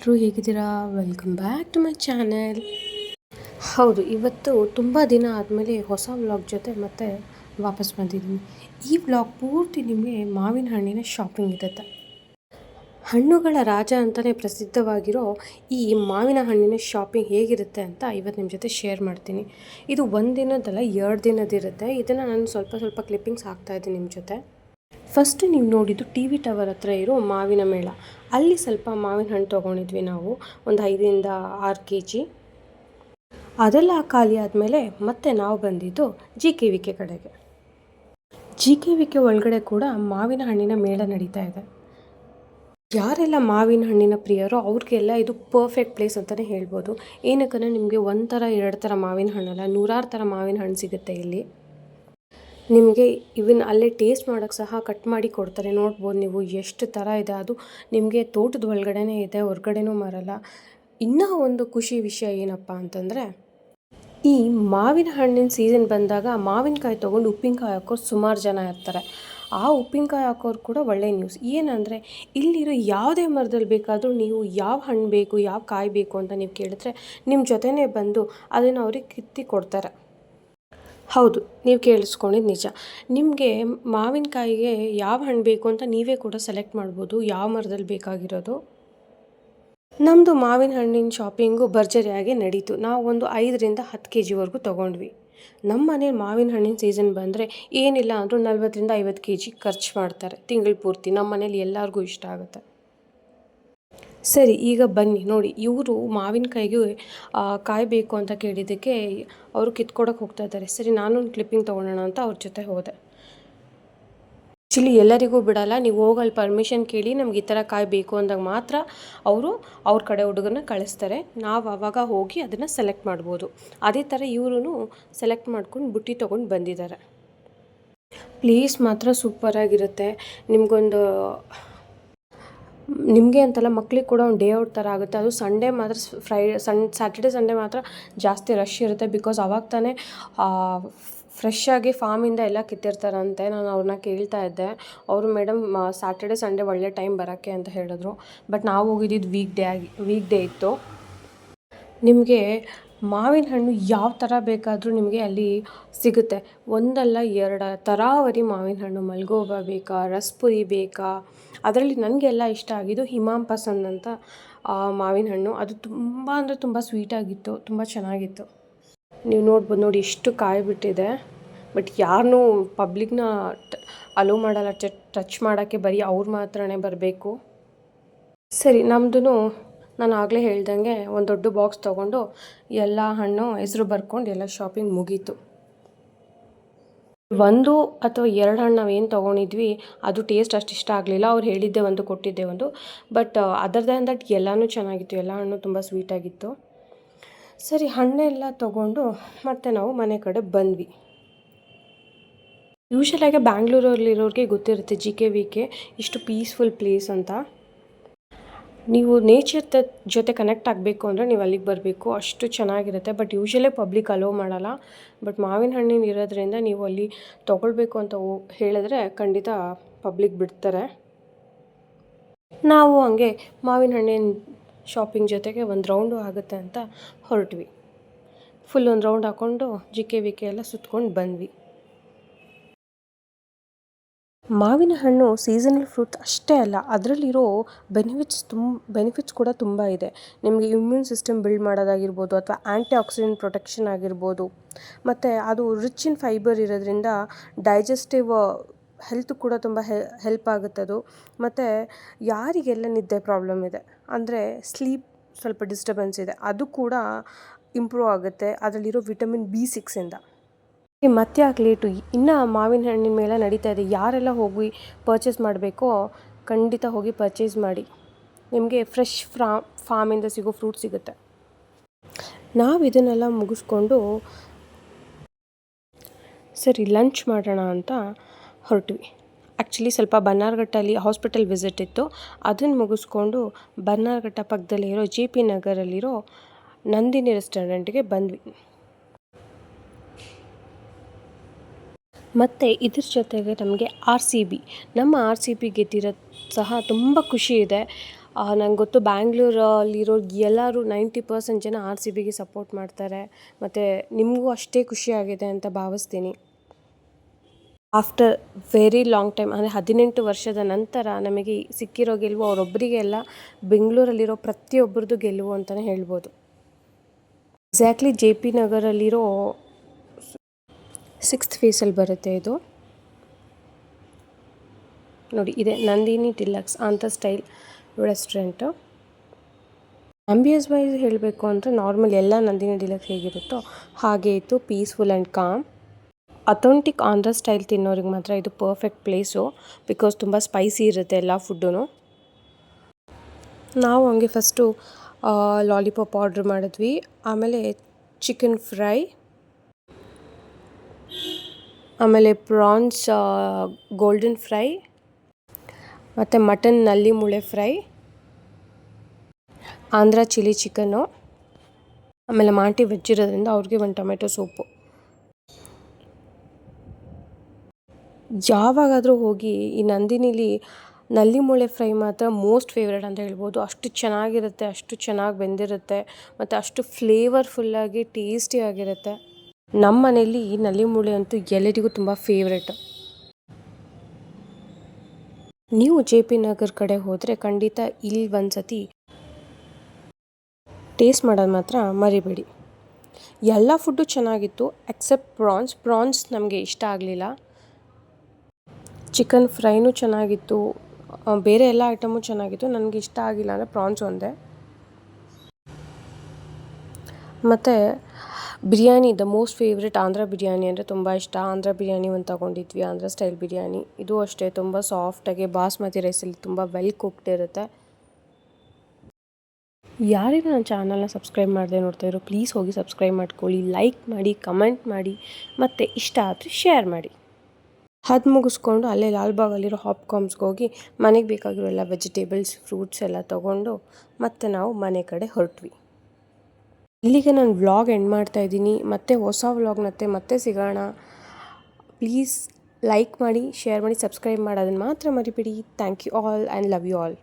ಎಲ್ಲರೂ ಹೇಗಿದ್ದೀರಾ? Welcome back to my channel ಹೌದು, ಇವತ್ತು ತುಂಬ ದಿನ ಆದಮೇಲೆ ಹೊಸ ವ್ಲಾಗ್ ಜೊತೆ ಮತ್ತೆ ವಾಪಸ್ ಬಂದಿದ್ದೀನಿ. ಈ ವ್ಲಾಗ್ ಪೂರ್ತಿ ನಿಮಗೆ ಮಾವಿನ ಹಣ್ಣಿನ ಶಾಪಿಂಗ್ ಇರುತ್ತೆ. ಹಣ್ಣುಗಳ ರಾಜ ಅಂತಲೇ ಪ್ರಸಿದ್ಧವಾಗಿರೋ ಈ ಮಾವಿನ ಹಣ್ಣಿನ ಶಾಪಿಂಗ್ ಹೇಗಿರುತ್ತೆ ಅಂತ ಇವತ್ತು ನಿಮ್ಮ ಜೊತೆ ಶೇರ್ ಮಾಡ್ತೀನಿ. ಇದು ಒಂದು ದಿನದಲ್ಲ ಎರಡು ದಿನದಿರುತ್ತೆ ಇದನ್ನು ನಾನು ಸ್ವಲ್ಪ ಸ್ವಲ್ಪ ಕ್ಲಿಪ್ಪಿಂಗ್ಸ್ ಹಾಕ್ತಾಯಿದ್ದೀನಿ ನಿಮ್ಮ ಜೊತೆ. ಫಸ್ಟ್ ನೀವು ನೋಡಿದ್ದು ಟಿ ವಿ ಟವರ್ ಹತ್ರ ಇರೋ ಮಾವಿನ ಮೇಳ. ಅಲ್ಲಿ ಸ್ವಲ್ಪ ಮಾವಿನ ಹಣ್ಣು ತೊಗೊಂಡಿದ್ವಿ ನಾವು, ಒಂದು ಐದರಿಂದ ಆರು ಕೆ ಜಿ ಅದೆಲ್ಲ ಖಾಲಿ ಆದಮೇಲೆ ಮತ್ತೆ ನಾವು ಬಂದಿದ್ದು ಜಿ ಕೆ ವಿ ಕೆ ಕಡೆಗೆ. ಜಿ ಕೆ ವಿ ಕೆ ಒಳಗಡೆ ಕೂಡ ಮಾವಿನ ಹಣ್ಣಿನ ಮೇಳ ನಡೀತಾ ಇದೆ. ಯಾರೆಲ್ಲ ಮಾವಿನ ಹಣ್ಣಿನ ಪ್ರಿಯರೋ ಅವ್ರಿಗೆಲ್ಲ ಇದು ಪರ್ಫೆಕ್ಟ್ ಪ್ಲೇಸ್ ಅಂತಲೇ ಹೇಳ್ಬೋದು. ಏನಕ್ಕಂದರೆ ನಿಮಗೆ ಒಂದು ಥರ ಎರಡು ಥರ ಮಾವಿನ ಹಣ್ಣಲ್ಲ, ನೂರಾರು ಥರ ಮಾವಿನ ಹಣ್ಣು ಸಿಗುತ್ತೆ ಇಲ್ಲಿ. ನಿಮಗೆ ಇವನ್ ಅಲ್ಲೇ ಟೇಸ್ಟ್ ಮಾಡೋಕ್ಕೆ ಸಹ ಕಟ್ ಮಾಡಿ ಕೊಡ್ತಾರೆ. ನೋಡ್ಬೋದು ನೀವು ಎಷ್ಟು ಥರ ಇದೆ ಅದು. ನಿಮಗೆ ತೋಟದ ಒಳಗಡೆನೇ ಇದೆ, ಹೊರ್ಗಡೆನೂ ಮಾರಲ್ಲ. ಇನ್ನೂ ಒಂದು ಖುಷಿ ವಿಷಯ ಏನಪ್ಪ ಅಂತಂದರೆ, ಈ ಮಾವಿನ ಹಣ್ಣಿನ ಸೀಸನ್ ಬಂದಾಗ ಮಾವಿನಕಾಯಿ ತೊಗೊಂಡು ಉಪ್ಪಿನಕಾಯಿ ಹಾಕೋರು ಸುಮಾರು ಜನ ಇರ್ತಾರೆ. ಆ ಉಪ್ಪಿನಕಾಯಿ ಹಾಕೋರು ಕೂಡ ಒಳ್ಳೆ ನ್ಯೂಸ್ ಏನಂದರೆ, ಇಲ್ಲಿರೋ ಯಾವುದೇ ಮರದಲ್ಲಿ ಬೇಕಾದರೂ ನೀವು ಯಾವ ಹಣ್ಣು ಬೇಕು, ಯಾವ ಕಾಯಿ ಬೇಕು ಅಂತ ನೀವು ಕೇಳಿದ್ರೆ ನಿಮ್ಮ ಜೊತೆನೇ ಬಂದು ಅದನ್ನು ಅವ್ರಿಗೆ ಕಿತ್ತಿ ಕೊಡ್ತಾರೆ. ಹೌದು, ನೀವು ಕೇಳಿಸ್ಕೊಂಡಿದ್ದು ನಿಜ. ನಿಮಗೆ ಮಾವಿನಕಾಯಿಗೆ ಯಾವ ಹಣ್ಣು ಬೇಕು ಅಂತ ನೀವೇ ಕೂಡ ಸೆಲೆಕ್ಟ್ ಮಾಡ್ಬೋದು. ಯಾವ ಮರದಲ್ಲಿ ಬೇಕಾಗಿರೋದು? ನಮ್ಮದು ಮಾವಿನ ಹಣ್ಣಿನ ಶಾಪಿಂಗು ಭರ್ಜರಿಯಾಗಿ ನಡೀತು. ನಾವು ಒಂದು ಐದರಿಂದ ಹತ್ತು ಕೆ ಜಿವರೆಗೂ ತೊಗೊಂಡ್ವಿ. ನಮ್ಮ ಮನೇಲಿ ಮಾವಿನ ಹಣ್ಣಿನ ಸೀಸನ್ ಬಂದರೆ ಏನಿಲ್ಲ ಅಂದರೂ ನಲ್ವತ್ತರಿಂದ ಐವತ್ತು ಕೆ ಜಿ ಖರ್ಚು ಮಾಡ್ತಾರೆ. ತಿಂಗಳು ಪೂರ್ತಿ. ನಮ್ಮ ಮನೇಲಿ ಎಲ್ಲರಿಗೂ ಇಷ್ಟ ಆಗುತ್ತೆ. ಸರಿ, ಈಗ ಬನ್ನಿ. ನೋಡಿ, ಇವರು ಮಾವಿನಕಾಯಿಗೆ ಕಾಯಿ ಬೇಕು ಅಂತ ಕೇಳಿದ್ದಕ್ಕೆ ಅವರು ಕಿತ್ಕೊಡಕ್ಕೆ ಹೋಗ್ತಾ ಇದ್ದಾರೆ. ಸರಿ ನಾನು ಕ್ಲಿಪ್ಪಿಂಗ್ ತೊಗೊಳೋಣ ಅಂತ ಅವ್ರ ಜೊತೆ ಹೋದೆ. ಆ್ಯಕ್ಚುಲಿ ಎಲ್ಲರಿಗೂ ಬಿಡಲ್ಲ. ನೀವು ಹೋಗಲ್ಲಿ ಪರ್ಮಿಷನ್ ಕೇಳಿ ನಮ್ಗೆ ಈ ಥರ ಕಾಯಿ ಬೇಕು ಅಂದಾಗ ಮಾತ್ರ ಅವರು ಅವ್ರ ಕಡೆ ಹುಡುಗನ ಕಳಿಸ್ತಾರೆ. ನಾವು ಆವಾಗ ಹೋಗಿ ಅದನ್ನು ಸೆಲೆಕ್ಟ್ ಮಾಡ್ಬೋದು. ಅದೇ ಥರ ಇವರು ಸೆಲೆಕ್ಟ್ ಮಾಡ್ಕೊಂಡು ಬುಟ್ಟಿ ತೊಗೊಂಡು ಬಂದಿದ್ದಾರೆ. ಪ್ಲೇಸ್ ಮಾತ್ರ ಸೂಪರಾಗಿರುತ್ತೆ ನಿಮಗೊಂದು ನಿಮಗೆ ಅಂತಲ್ಲ ಮಕ್ಳಿಗೆ ಕೂಡ ಒಂದು ಡೇ ಔಟ್ ಥರ ಆಗುತ್ತೆ. ಅದು ಸಂಡೇ ಮಾತ್ರ ಫ್ರೈ ಸನ್ ಸ್ಯಾಟರ್ಡೆ ಸಂಡೇ ಮಾತ್ರ ಜಾಸ್ತಿ ರಶ್ ಇರುತ್ತೆ ಬಿಕಾಸ್ ಅವಾಗ ತಾನೇ ಫ್ರೆಶ್ ಆಗಿ ಫಾರ್ಮಿಂದ ಎಲ್ಲ ಕಿತ್ತಿರ್ತಾರಂತೆ. ನಾನು ಅವ್ರನ್ನ ಕೇಳ್ತಾ ಇದ್ದೆ. ಅವರು ಮೇಡಮ್ ಸ್ಯಾಟರ್ಡೆ ಸಂಡೇ ಒಳ್ಳೆ ಟೈಮ್ ಬರೋಕ್ಕೆ ಅಂತ ಹೇಳಿದ್ರು. ಬಟ್ ನಾವು ಹೋಗಿದ್ದಿದ್ದು ವೀಕ್ ಡೇ ಆಗಿ ವೀಕ್ ಡೇ ಇತ್ತು. ನಿಮಗೆ ಮಾವಿನ ಹಣ್ಣು ಯಾವ ಥರ ಬೇಕಾದರೂ ನಿಮಗೆ ಅಲ್ಲಿ ಸಿಗುತ್ತೆ. ಒಂದಲ್ಲ ಎರಡು ತರಾವರಿ ಮಾವಿನ ಹಣ್ಣು, ಮಲ್ಗೋಬ ಬೇಕಾ, ರಸ್ಪುರಿ ಬೇಕಾ? ಅದರಲ್ಲಿ ನನಗೆಲ್ಲ ಇಷ್ಟ ಆಗಿದ್ದು ಹಿಮಾಂ ಪಸಂದ್ ಅಂತ ಮಾವಿನ ಹಣ್ಣು. ಅದು ತುಂಬ ಅಂದರೆ ತುಂಬ ಸ್ವೀಟಾಗಿತ್ತು ತುಂಬ ಚೆನ್ನಾಗಿತ್ತು. ನೀವು ನೋಡ್ಬೋದು ನೋಡಿ ಎಷ್ಟು ಕಾಯಿ ಬಿಟ್ಟಿದೆ ಬಟ್ ಯಾರನ್ನು ಪಬ್ಲಿಕ್ನ ಅಲೋ ಮಾಡಲ್ಲ, ಟಚ್ ಮಾಡೋಕ್ಕೆ ಬರೀ ಅವ್ರು ಮಾತ್ರನೇ ಬರಬೇಕು. ಸರಿ ನಮ್ಮದು ನಾನು ಆಗಲೇ ಹೇಳ್ದಂಗೆ ಒಂದು ದೊಡ್ಡ ಬಾಕ್ಸ್ ತೊಗೊಂಡು ಎಲ್ಲ ಹಣ್ಣು ಹೆಸರು ಬರ್ಕೊಂಡು ಎಲ್ಲ ಶಾಪಿಂಗ್ ಮುಗೀತು. ಒಂದು ಅಥವಾ ಎರಡು ಹಣ್ಣು ನಾವೇನು ತೊಗೊಂಡಿದ್ವಿ, ಅದು ಟೇಸ್ಟ್ ಅಷ್ಟು ಇಷ್ಟ ಆಗಲಿಲ್ಲ. ಅವ್ರು ಹೇಳಿದ್ದೆ ಒಂದು, ಕೊಟ್ಟಿದ್ದೆ ಒಂದು. ಬಟ್ ಅದರ್ ದ್ಯಾನ್ ದಟ್ ಎಲ್ಲನೂ ಚೆನ್ನಾಗಿತ್ತು. ಎಲ್ಲ ಹಣ್ಣು ತುಂಬ ಸ್ವೀಟಾಗಿತ್ತು ಸರಿ ಹಣ್ಣೆಲ್ಲ ತೊಗೊಂಡು ಮತ್ತೆ ನಾವು ಮನೆ ಕಡೆ ಬಂದ್ವಿ. ಯೂಶಲಾಗಿ ಬ್ಯಾಂಗ್ಳೂರಲ್ಲಿರೋರಿಗೆ ಗೊತ್ತಿರುತ್ತೆ ಜಿ ಕೆ ವಿ ಕೆ ಇಷ್ಟು ಪೀಸ್ಫುಲ್ ಪ್ಲೇಸ್ ಅಂತ. ನೀವು ನೇಚರ್ ಜೊತೆ ಕನೆಕ್ಟ್ ಆಗಬೇಕು ಅಂದರೆ ನೀವು ಅಲ್ಲಿಗೆ ಬರಬೇಕು, ಅಷ್ಟು ಚೆನ್ನಾಗಿರುತ್ತೆ. ಬಟ್ ಯೂಶಲೇ ಪಬ್ಲಿಕ್ ಅಲೋ ಮಾಡಲ್ಲ. ಬಟ್ ಮಾವಿನ ಹಣ್ಣಿನ ಇರೋದ್ರಿಂದ ನೀವು ಅಲ್ಲಿ ತೊಗೊಳ್ಬೇಕು ಅಂತ ಹೇಳಿದ್ರೆ ಖಂಡಿತ ಪಬ್ಲಿಕ್ ಬಿಡ್ತಾರೆ. ನಾವು ಹಂಗೆ ಮಾವಿನ ಹಣ್ಣಿನ ಶಾಪಿಂಗ್ ಜೊತೆಗೆ ಒಂದು ರೌಂಡು ಆಗುತ್ತೆ ಅಂತ ಹೊರಟ್ವಿ. ಫುಲ್ ಒಂದು ರೌಂಡ್ ಹಾಕ್ಕೊಂಡು ಜಿ ಕೆ ವಿ ಕೆ ಎಲ್ಲ ಸುತ್ಕೊಂಡು ಬಂದ್ವಿ. ಮಾವಿನ ಹಣ್ಣು ಸೀಸನಲ್ ಫ್ರೂಟ್ ಅಷ್ಟೇ ಅಲ್ಲ, ಅದರಲ್ಲಿರೋ ಬೆನಿಫಿಟ್ಸ್ ತುಂಬ ಬೆನಿಫಿಟ್ಸ್ ಕೂಡ ತುಂಬ ಇದೆ. ನಿಮಗೆ ಇಮ್ಯೂನ್ ಸಿಸ್ಟಮ್ ಬಿಲ್ಡ್ ಮಾಡೋದಾಗಿರ್ಬೋದು ಅಥವಾ ಆ್ಯಂಟಿ ಆಕ್ಸಿಡೆಂಟ್ ಪ್ರೊಟೆಕ್ಷನ್ ಆಗಿರ್ಬೋದು. ಮತ್ತು ಅದು ರಿಚ್ ಇನ್ ಫೈಬರ್ ಇರೋದ್ರಿಂದ ಡೈಜೆಸ್ಟಿವ್ ಹೆಲ್ತ್ ಕೂಡ ತುಂಬ ಹೆಲ್ಪ್ ಆಗುತ್ತೆ ಅದು. ಮತ್ತು ಯಾರಿಗೆಲ್ಲ ನಿದ್ದೆ ಪ್ರಾಬ್ಲಮ್ ಇದೆ? ಅಂದರೆ ಸ್ಲೀಪ್ ಸ್ವಲ್ಪ ಡಿಸ್ಟರ್ಬೆನ್ಸ್ ಇದೆ. ಅದು ಕೂಡ ಇಂಪ್ರೂವ್ ಆಗುತ್ತೆ. ಅದರಲ್ಲಿರೋ ವಿಟಮಿನ್ ಬಿ ಸಿಕ್ಸಿಂದ ಮತ್ತೆ ಯಾಕೆ ಲೇಟು ಇನ್ನೂ ಮಾವಿನ ಹಣ್ಣಿನ ಮೇಲೆ ನಡೀತಾ ಇದೆ. ಯಾರೆಲ್ಲ ಹೋಗಿ ಪರ್ಚೇಸ್ ಮಾಡಬೇಕೋ, ಖಂಡಿತ ಹೋಗಿ ಪರ್ಚೇಸ್ ಮಾಡಿ. ನಿಮಗೆ ಫ್ರೆಶ್ ಫ್ರಾ ಫಾರ್ಮಿಂದ ಸಿಗೋ ಫ್ರೂಟ್ ಸಿಗುತ್ತೆ. ನಾವು ಇದನ್ನೆಲ್ಲ ಮುಗಿಸ್ಕೊಂಡು, ಸರಿ ಲಂಚ್ ಮಾಡೋಣ ಅಂತ ಹೊರಟ್ವಿ. ಆ್ಯಕ್ಚುಲಿ ಸ್ವಲ್ಪ ಬನ್ನಾರ್ಘಟ್ಟಲ್ಲಿ ಹಾಸ್ಪಿಟಲ್ ವಿಸಿಟ್ ಇತ್ತು. ಅದನ್ನು ಮುಗಿಸ್ಕೊಂಡು ಬನ್ನಾರ್ಘಟ್ಟ ಪಕ್ಕದಲ್ಲಿರೋ ಜೆ ಪಿ ನಗರಲ್ಲಿರೋ ನಂದಿನಿ ರೆಸ್ಟೋರೆಂಟ್ಗೆ ಬಂದ್ವಿ. ಮತ್ತು ಇದ್ರ ಜೊತೆಗೆ ನಮಗೆ ಆರ್ ಸಿ ಬಿ. ನಮ್ಮ ಆರ್ ಸಿ ಬಿ ಗೆದ್ದಿರೋದು ಸಹ ತುಂಬ ಖುಷಿ ಇದೆ. ನಂಗೆ ಗೊತ್ತು ಬ್ಯಾಂಗ್ಳೂರಲ್ಲಿರೋ ಎಲ್ಲರೂ ನೈಂಟಿ ಪರ್ಸೆಂಟ್ ಜನ ಆರ್ ಸಿ ಬಿಗೆ ಸಪೋರ್ಟ್ ಮಾಡ್ತಾರೆ. ಮತ್ತು ನಿಮಗೂ ಅಷ್ಟೇ ಖುಷಿಯಾಗಿದೆ ಅಂತ ಭಾವಿಸ್ತೀನಿ. ಆಫ್ಟರ್ ವೆರಿ ಲಾಂಗ್ ಟೈಮ್, ಅಂದರೆ ಹದಿನೆಂಟು ವರ್ಷದ ನಂತರ ನಮಗೆ ಸಿಕ್ಕಿರೋ ಗೆಲುವು ಅವರೊಬ್ಬರಿಗೆಲ್ಲ ಬೆಂಗಳೂರಲ್ಲಿರೋ ಪ್ರತಿಯೊಬ್ಬರದ್ದು ಗೆಲುವು ಅಂತಲೇ ಹೇಳ್ಬೋದು. ಎಕ್ಸಾಕ್ಟ್ಲಿ ಜೆ ಪಿ ನಗರಲ್ಲಿರೋ ಸಿಕ್ಸ್ತ್ ಫೇಸಲ್ಲಿ ಬರುತ್ತೆ ಇದು. ನೋಡಿ, ಇದೆ ನಂದಿನಿ ಡಿಲಕ್ಸ್ ಅಂತ ಸ್ಟೈಲ್ ರೆಸ್ಟೋರೆಂಟು. ಆಂಬಿಯನ್ಸ್ ವೈಸ್ ಹೇಳಬೇಕು ಅಂದರೆ ನಾರ್ಮಲ್ ಎಲ್ಲ ನಂದಿನಿ ಡಿಲಕ್ಸ್ ಹೇಗಿರುತ್ತೋ ಹಾಗೆ ಇತ್ತು peaceful and calm authentic Andhra style ತಿನ್ನೋರಿಗೆ ಮಾತ್ರ ಇದು ಪರ್ಫೆಕ್ಟ್ ಪ್ಲೇಸು ಬಿಕಾಸ್ ತುಂಬ ಸ್ಪೈಸಿ ಇರುತ್ತೆ ಎಲ್ಲ ಫುಡ್ಡೂ ನಾವು ಹಂಗೆ ಫಸ್ಟು ಲಾಲಿಪಾಪ್ ಆರ್ಡ್ರ್ ಮಾಡಿದ್ವಿ. ಆಮೇಲೆ ಚಿಕನ್ ಫ್ರೈ ಆಮೇಲೆ ಪ್ರಾನ್ಸ್ ಗೋಲ್ಡನ್ ಫ್ರೈ, ಮತ್ತು ಮಟನ್ನಲ್ಲಿ ಮುಳೆ ಫ್ರೈ, ಆಂಧ್ರ ಚಿಲ್ಲಿ ಚಿಕನ್ನು, ಆಮೇಲೆ ಮಾಂಟಿ ವೆಜ್ ಅವ್ರಿಗೆ ಒಂದು ಟೊಮೆಟೊ ಸೂಪು. ಯಾವಾಗಾದರೂ ಹೋಗಿ ಈ ನಂದಿನಿಲಿ ನಲ್ಲಿ ಮೂಳೆ ಫ್ರೈ ಮಾತ್ರ ಮೋಸ್ಟ್ ಫೇವ್ರೇಟ್ ಅಂತ ಹೇಳ್ಬೋದು. ಅಷ್ಟು ಚೆನ್ನಾಗಿರುತ್ತೆ, ಅಷ್ಟು ಚೆನ್ನಾಗಿ ಬೆಂದಿರುತ್ತೆ, ಮತ್ತು ಅಷ್ಟು ಫ್ಲೇವರ್ಫುಲ್ಲಾಗಿ ಟೇಸ್ಟಿಯಾಗಿರುತ್ತೆ ನಮ್ಮ ಮನೇಲಿ ನಲ್ಲಿ ಮೂಳೆ ಅಂತೂ ಎಲ್ಲರಿಗೂ ತುಂಬ ಫೇವ್ರೇಟ್ ನೀವು ಜೆ ಪಿ ನಗರ್ ಕಡೆ ಹೋದರೆ ಖಂಡಿತ ಇಲ್ಲಿ ಒಂದು ಸತಿ ಟೇಸ್ಟ್ ಮಾಡೋದು ಮಾತ್ರ ಮರಿಬೇಡಿ. ಎಲ್ಲ ಫುಡ್ಡು ಚೆನ್ನಾಗಿತ್ತು ಎಕ್ಸೆಪ್ಟ್ ಪ್ರಾನ್ಸ್ ಪ್ರಾನ್ಸ್ ನಮಗೆ ಇಷ್ಟ ಆಗಲಿಲ್ಲ. ಚಿಕನ್ ಫ್ರೈನೂ ಚೆನ್ನಾಗಿತ್ತು. ಬೇರೆ ಎಲ್ಲ ಐಟಮು ಚೆನ್ನಾಗಿತ್ತು. ನನಗೆ ಇಷ್ಟ ಆಗಿಲ್ಲ ಅಂದರೆ ಪ್ರಾನ್ಸ್ ಒಂದೇ. ಮತ್ತು biryani the most favourite Andhra biryani ಅಂದರೆ ತುಂಬ ಇಷ್ಟ. ಆಂಧ್ರ ಬಿರಿಯಾನಿ ಒಂದು ತೊಗೊಂಡಿದ್ವಿ, ಆಂಧ್ರ ಸ್ಟೈಲ್ ಬಿರಿಯಾನಿ. ಇದು ಅಷ್ಟೇ, ತುಂಬ ಸಾಫ್ಟಾಗಿ ಬಾಸ್ಮತಿ ರೈಸಲ್ಲಿ ತುಂಬ ವೆಲ್ ಕುಕ್ಡ್ ಇರುತ್ತೆ. ಯಾರಿಗೂ ನನ್ನ ಚಾನಲ್ನ ಸಬ್ಸ್ಕ್ರೈಬ್ ಮಾಡದೆ ಇರೋ ಪ್ಲೀಸ್ ಹೋಗಿ ಸಬ್ಸ್ಕ್ರೈಬ್ ಮಾಡ್ಕೊಳ್ಳಿ ಲೈಕ್ ಮಾಡಿ ಕಮೆಂಟ್ ಮಾಡಿ, ಮತ್ತು ಇಷ್ಟ ಆದರೆ ಶೇರ್ ಮಾಡಿ. ಅದು ಮುಗಿಸ್ಕೊಂಡು ಅಲ್ಲೇ ಲಾಲ್ಬಾಗಲ್ಲಿರೋ ಹಾಪ್ಕಾಮ್ಸ್ಗೆ ಹೋಗಿ ಮನೆಗೆ ಬೇಕಾಗಿರೋ ಎಲ್ಲ ವೆಜಿಟೇಬಲ್ಸ್ ಫ್ರೂಟ್ಸ್ ಎಲ್ಲ ತೊಗೊಂಡು ಮತ್ತೆ ನಾವು ಮನೆ ಕಡೆ ಹೊರಟ್ವಿ. ಇಲ್ಲಿಗೆ ನಾನು ವ್ಲಾಗ್ ಎಂಡ್ ಮಾಡ್ತಾ ಇದ್ದೀನಿ. ಮತ್ತೆ ಹೊಸ ವ್ಲಾಗ್ನತ್ತೆ ಮತ್ತೆ ಸಿಗೋಣ. ಪ್ಲೀಸ್ ಲೈಕ್ ಮಾಡಿ, ಶೇರ್ ಮಾಡಿ, ಸಬ್ಸ್ಕ್ರೈಬ್ ಮಾಡೋದನ್ನು ಮಾತ್ರ ಮರಿಬೇಡಿ. Thank you all and love you all.